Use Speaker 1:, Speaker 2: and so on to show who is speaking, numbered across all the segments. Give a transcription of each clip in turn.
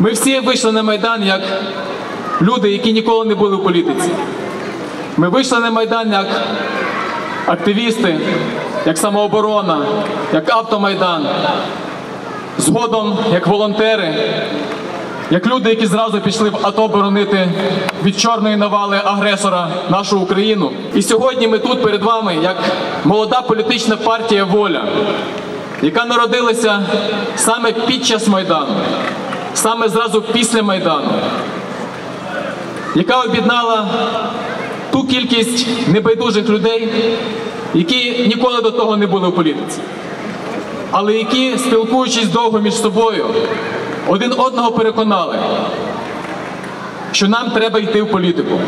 Speaker 1: Ми всі вийшли на Майдан як люди, які ніколи не були в політиці. Ми вийшли на Майдан як активісти, як самооборона, як автомайдан, згодом як волонтери, як люди, які зразу пішли в АТО боронити від чорної навали агресора нашу Україну. І сьогодні ми тут перед вами як молода політична партія Воля, яка народилася саме під час Майдану, саме зразу після Майдану, яка об'єднала ту кількість небайдужих людей, які ніколи до того не були в політиці, але які, спілкуючись довго між собою, один одного переконали, що нам треба йти в політику.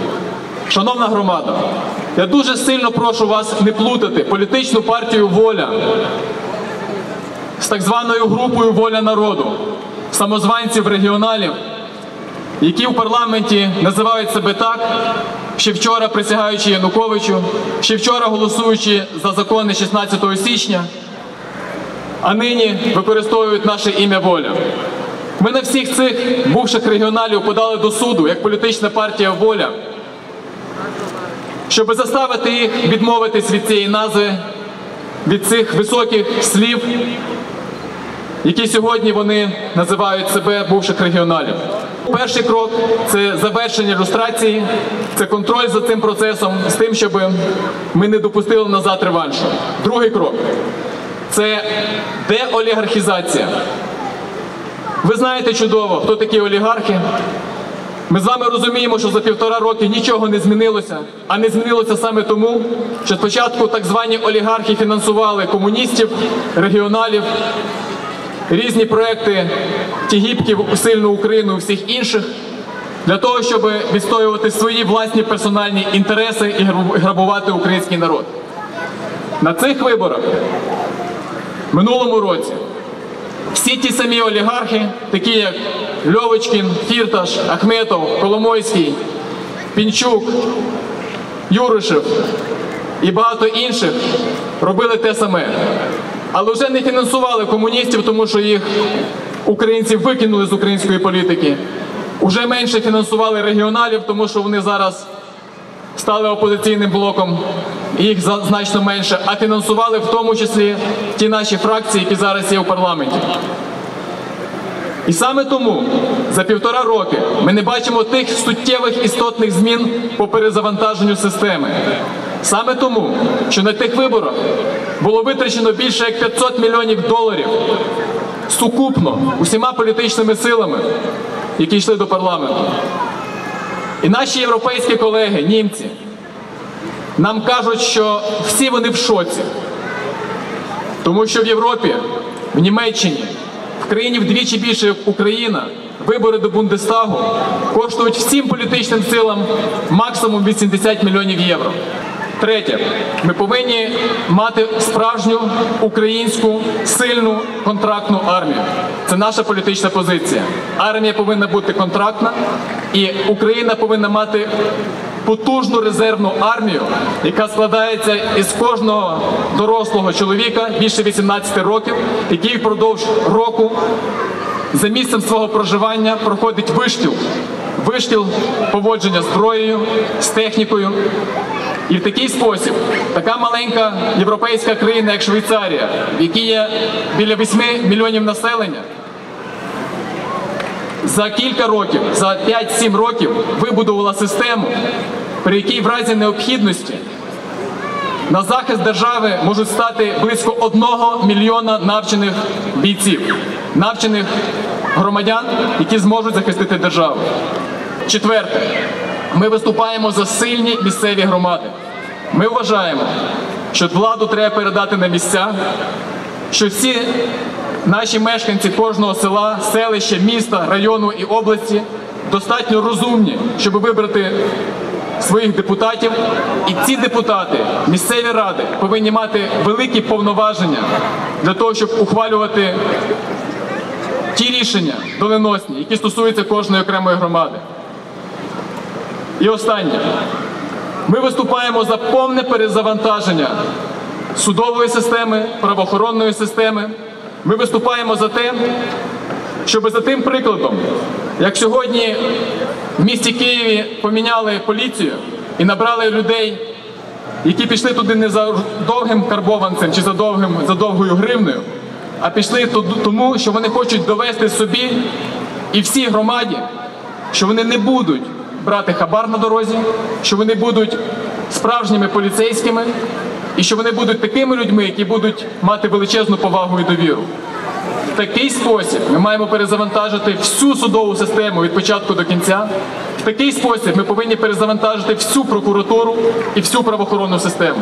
Speaker 1: Шановна громада, я дуже сильно прошу вас не плутати політичну партію Воля з так званою групою Воля народу, самозванців регіоналів, які в парламенті називають себе так, ще вчора присягаючи Януковичу, ще вчора голосуючи за закони 16 січня, а нині використовують наше ім'я воля. Ми на всіх цих бувших регіоналів подали до суду як політична партія Воля, щоб заставити їх відмовитись від цієї назви, від цих високих слів, які сьогодні вони називають себе бувших регіоналів. Перший крок це завершення люстрації, це контроль за цим процесом, з тим, щоб ми не допустили назад реваншу. Другий крок це деолігархізація. Ви знаєте чудово, хто такі олігархи. Ми з вами розуміємо, що за півтора роки нічого не змінилося, а не змінилося саме тому, що спочатку так звані олігархи фінансували комуністів, регіоналів, різні проекти Тігіпків, сильну Україну і всіх інших для того, щоб відстоювати свої власні персональні інтереси і грабувати український народ. На цих виборах минулому році всі ті самі олігархи, такі як Льовочкін, Фірташ, Ахметов, Коломойський, Пінчук, Юришев і багато інших робили те саме. Але вже не фінансували комуністів, тому що їх українці викинули з української політики. Уже менше фінансували регіоналів, тому що вони зараз стали опозиційним блоком, їх значно менше, а фінансували в тому числі ті наші фракції, які зараз є в парламенті. І саме тому за півтора роки ми не бачимо тих суттєвих істотних змін по перезавантаженню системи. Саме тому, що на тих виборах було витрачено більше як 500 мільйонів доларів сукупно усіма політичними силами, які йшли до парламенту. І наші європейські колеги, німці, нам кажуть, що всі вони в шоці, тому що в Європі, в Німеччині, в країні вдвічі більше, як Україна, вибори до Бундестагу коштують всім політичним силам максимум 80 мільйонів євро. Третє, ми повинні мати справжню українську сильну контрактну армію. Це наша політична позиція. Армія повинна бути контрактна, і Україна повинна мати потужну резервну армію, яка складається із кожного дорослого чоловіка більше 18 років, який впродовж року за місцем свого проживання проходить вишкіл. Вишкіл поводження зброєю, з технікою. І в такий спосіб така маленька європейська країна, як Швейцарія, в якій є біля 8 мільйонів населення, за кілька років, за 5-7 років вибудувала систему, при якій в разі необхідності на захист держави можуть стати близько одного мільйона навчених бійців, навчених громадян, які зможуть захистити державу. Четверте, ми виступаємо за сильні місцеві громади. Ми вважаємо, що владу треба передати на місця, що всі наші мешканці кожного села, селища, міста, району і області достатньо розумні, щоб вибрати своїх депутатів. І ці депутати, місцеві ради, повинні мати великі повноваження для того, щоб ухвалювати ті рішення доленосні, які стосуються кожної окремої громади. І останнє. Ми виступаємо за повне перезавантаження судової системи, правоохоронної системи. Ми виступаємо за те, щоб за тим прикладом, Як сьогодні в місті Києві поміняли поліцію і набрали людей, які пішли туди не за довгим карбованцем чи за, довгим, за довгою гривнею, а пішли тому, що вони хочуть довести собі і всій громаді, що вони не будуть брати хабар на дорозі, що вони будуть справжніми поліцейськими і що вони будуть такими людьми, які будуть мати величезну повагу і довіру. В такий спосіб ми маємо перезавантажити всю судову систему від початку до кінця. В такий спосіб ми повинні перезавантажити всю прокуратуру і всю правоохоронну систему.